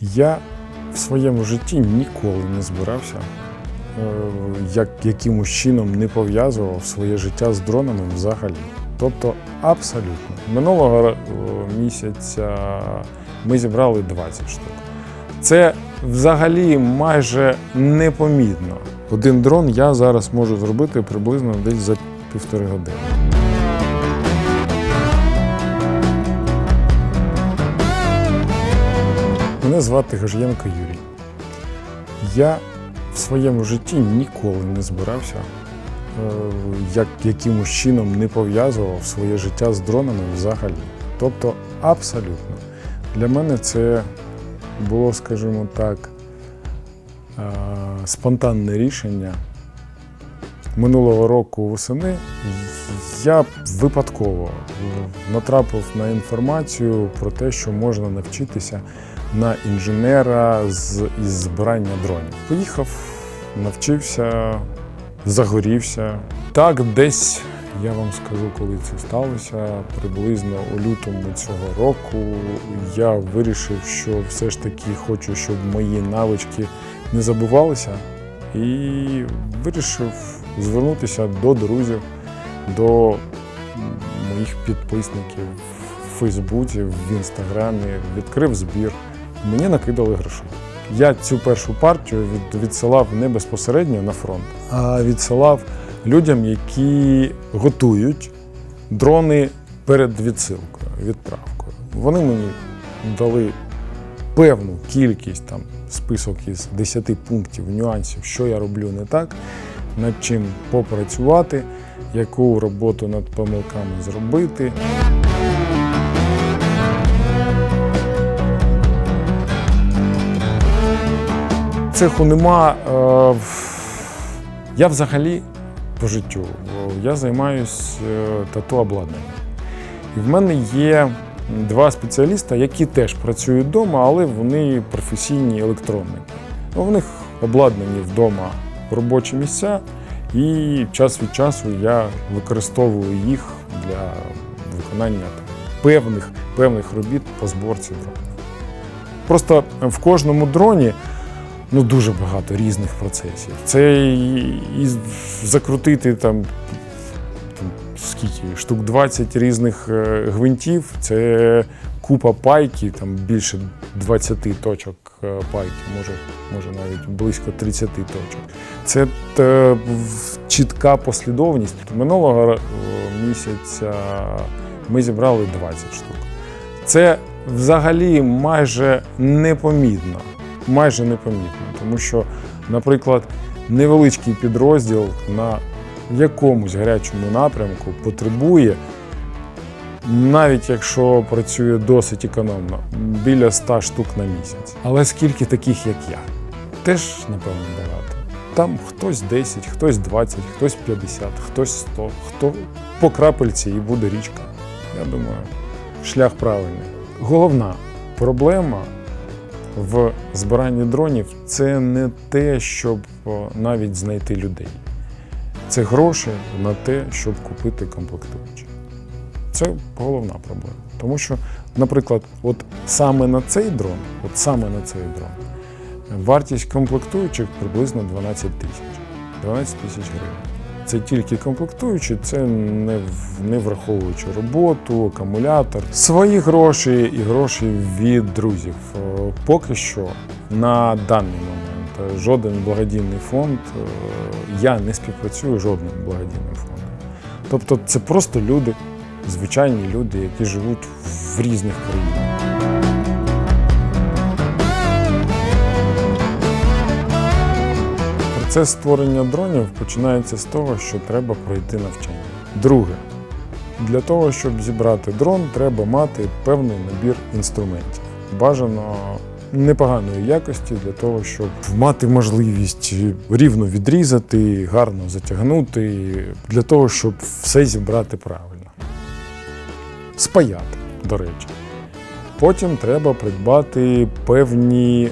Я в своєму житті ніколи не збирався, е, як якимось чином не пов'язував своє життя з дронами взагалі. Тобто абсолютно. Минулого е, місяця ми зібрали 20 штук. Це взагалі майже непомітно. Один дрон я зараз можу зробити приблизно десь за півтори години. Мене звати Гажєнко Юрій. Я в своєму житті ніколи не збирався, е, як якимось чином не пов'язував своє життя з дронами взагалі. Тобто абсолютно. Для мене це було, скажімо так, е, спонтанне рішення. Минулого року восени я випадково натрапив на інформацію про те, що можна навчитися на інженера з із збирання дронів. Поїхав, навчився, загорівся. Так, десь я вам скажу, коли це сталося. Приблизно у лютому цього року я вирішив, що все ж таки хочу, щоб мої навички не забувалися, і вирішив звернутися до друзів, до моїх підписників в Фейсбуці, в Інстаграмі, відкрив збір. Мені накидали грошей. Я цю першу партію від, відсилав не безпосередньо на фронт, а відсилав людям, які готують дрони перед відсилкою, відправкою. Вони мені дали певну кількість там список із 10 пунктів, нюансів, що я роблю не так, над чим попрацювати, яку роботу над помилками зробити. Цеху нема. Е, Я взагалі по життю е, я займаюся тату обладнанням. І в мене є два спеціаліста, які теж працюють вдома, але вони професійні електронники. Ну, В них обладнані вдома робочі місця, і час від часу я використовую їх для виконання певних, певних робіт по зборці дронів. Просто в кожному дроні ну, дуже багато різних процесів. Це і, закрутити там, там скільки, штук 20 різних е, гвинтів, це купа пайки, там більше 20 точок е, пайки, може, може навіть близько 30 точок. Це е, чітка послідовність. Минулого е, місяця ми зібрали 20 штук. Це взагалі майже непомітно. Майже непомітно, тому що, наприклад, невеличкий підрозділ на якомусь гарячому напрямку потребує, навіть якщо працює досить економно, біля 100 штук на місяць. Але скільки таких, як я? Теж, напевно, багато. Там хтось 10, хтось 20, хтось 50, хтось 100, хто по крапельці і буде річка. Я думаю, шлях правильний. Головна проблема в збиранні дронів це не те, щоб навіть знайти людей. Це гроші на те, щоб купити комплектуючі. Це головна проблема. Тому що, наприклад, от саме на цей дрон, от саме на цей дрон, вартість комплектуючих приблизно 12 тисяч. 12 тисяч гривень. Це тільки комплектуючі, це не, не враховуючи роботу, акумулятор, свої гроші і гроші від друзів. Е, Поки що на даний момент жоден благодійний фонд, е, я не співпрацюю жодним благодійним фондом. Тобто це просто люди, звичайні люди, які живуть в різних країнах. Процес створення дронів починається з того, що треба пройти навчання. Друге, для того, щоб зібрати дрон, треба мати певний набір інструментів. Бажано непоганої якості для того, щоб мати можливість рівно відрізати, гарно затягнути, для того, щоб все зібрати правильно. Спаяти, до речі. Потім треба придбати певні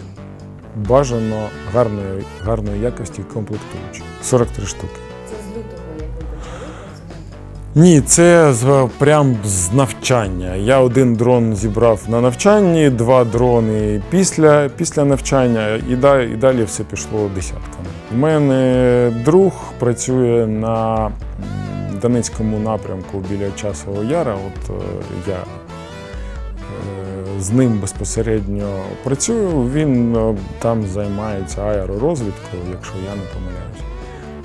бажано гарної, гарної якості комплектуючі. 43 штуки. Це з лютого, як ви почали? Ні, це з, прям з навчання. Я один дрон зібрав на навчанні, два дрони після, після навчання, і, да, і далі все пішло десятками. У мене друг працює на Донецькому напрямку біля Часового Яра. От е, я е, з ним безпосередньо працюю. Він е, там займається аеророзвідкою, якщо я не помиляюсь.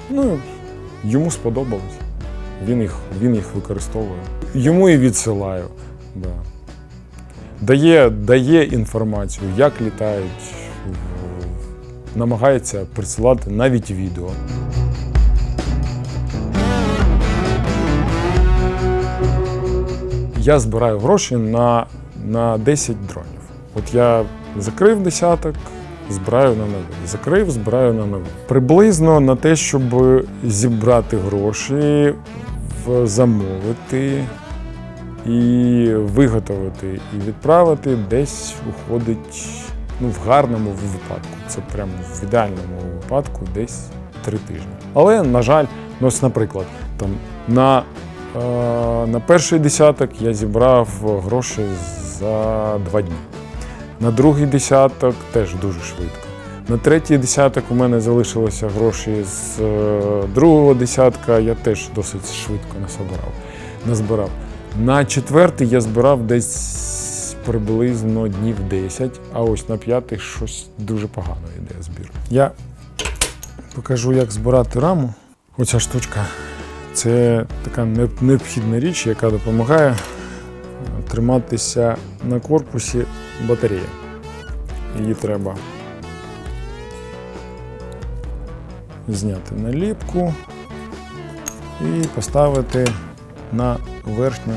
Ну, йому сподобалось. Він їх, він їх використовує. Йому і відсилаю. Да. Дає, дає інформацію, як літають, намагається присилати навіть відео. Я збираю гроші на, на 10 дронів. От я закрив десяток, збираю на новий. Закрив, збираю на новий. Приблизно на те, щоб зібрати гроші, замовити і виготовити і відправити десь уходить ну, в гарному випадку. Це прямо в ідеальному випадку десь три тижні. Але, на жаль, ну, ось, наприклад, там на, на перший десяток я зібрав гроші за два дні. На другий десяток теж дуже швидко. На третій десяток у мене залишилося гроші з е, другого десятка, я теж досить швидко насобирав, назбирав. На четвертий я збирав десь приблизно днів 10, а ось на п'ятий щось дуже погано йде збір. Я покажу, як збирати раму. Оця штучка це така необхідна річ, яка допомагає триматися на корпусі батареї. Її треба зняти наліпку і поставити на верхню,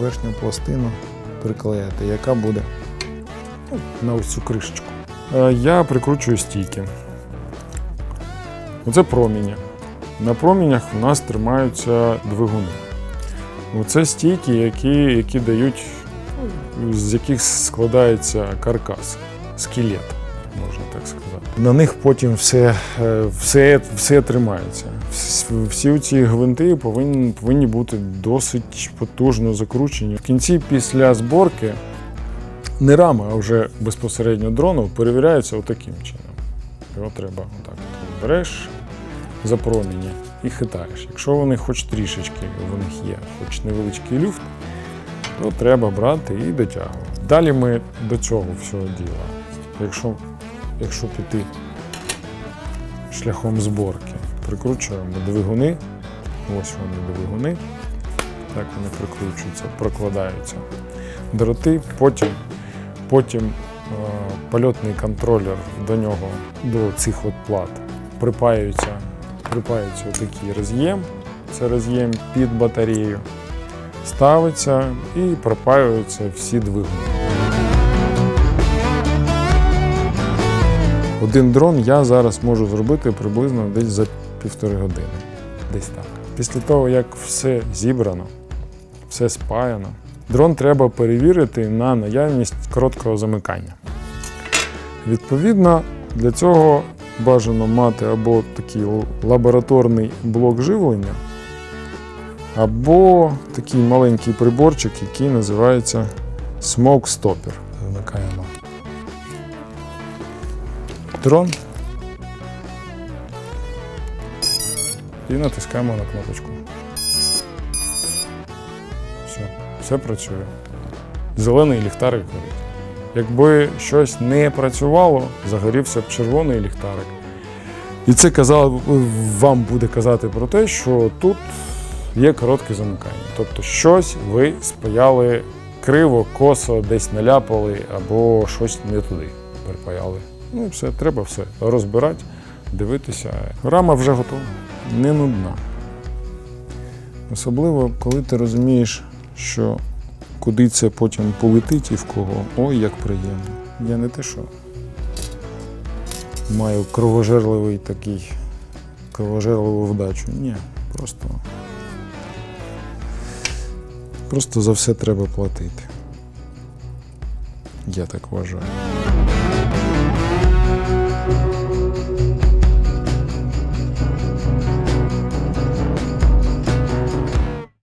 верхню пластину, приклеїти, яка буде ну, на ось цю кришечку. Е, Я прикручую стійки. Оце проміні. На промінях у нас тримаються двигуни. Оце стійки, які, які дають, ну, з яких складається каркас, скелет, можна так сказати. На них потім все, е, все, все тримається. Всі ці гвинти повинні, повинні бути досить потужно закручені. В кінці, після зборки, не рама, а вже безпосередньо дрону перевіряється отаким чином. Його треба отак. от Береш за проміні і хитаєш. Якщо вони хоч трішечки, в них є, хоч невеличкий люфт, то треба брати і дотягувати. Далі ми до цього всього діла. Якщо, якщо піти шляхом зборки, прикручуємо двигуни. Ось вони двигуни. Так вони прикручуються, прокладаються дроти, потім, потім е, польотний контролер до нього, до цих от плат припаюється, припаюється такий роз'єм. Це роз'єм під батарею. Ставиться і пропаюються всі двигуни. Один дрон я зараз можу зробити приблизно десь за півтори години. Десь так. Після того, як все зібрано, все спаяно, дрон треба перевірити на наявність короткого замикання. Відповідно, для цього бажано мати або такий лабораторний блок живлення, або такий маленький приборчик, який називається Smoke Stopper. Вмикаємо дрон і натискаємо на кнопочку. Все, все працює. Зелений ліхтарик горить. Якби щось не працювало, загорівся б червоний ліхтарик. І це казав, вам буде казати про те, що тут є коротке замикання. Тобто щось ви спаяли криво, косо, десь наляпали або щось не туди припаяли. Ну і все, треба все розбирати, дивитися. Рама вже готова, не нудна. Особливо, коли ти розумієш, що куди це потім полетить і в кого. Ой, як приємно. Я не те, що маю кровожерливий такий, кровожерливу вдачу. Ні, просто. Просто за все треба платити. Я так вважаю.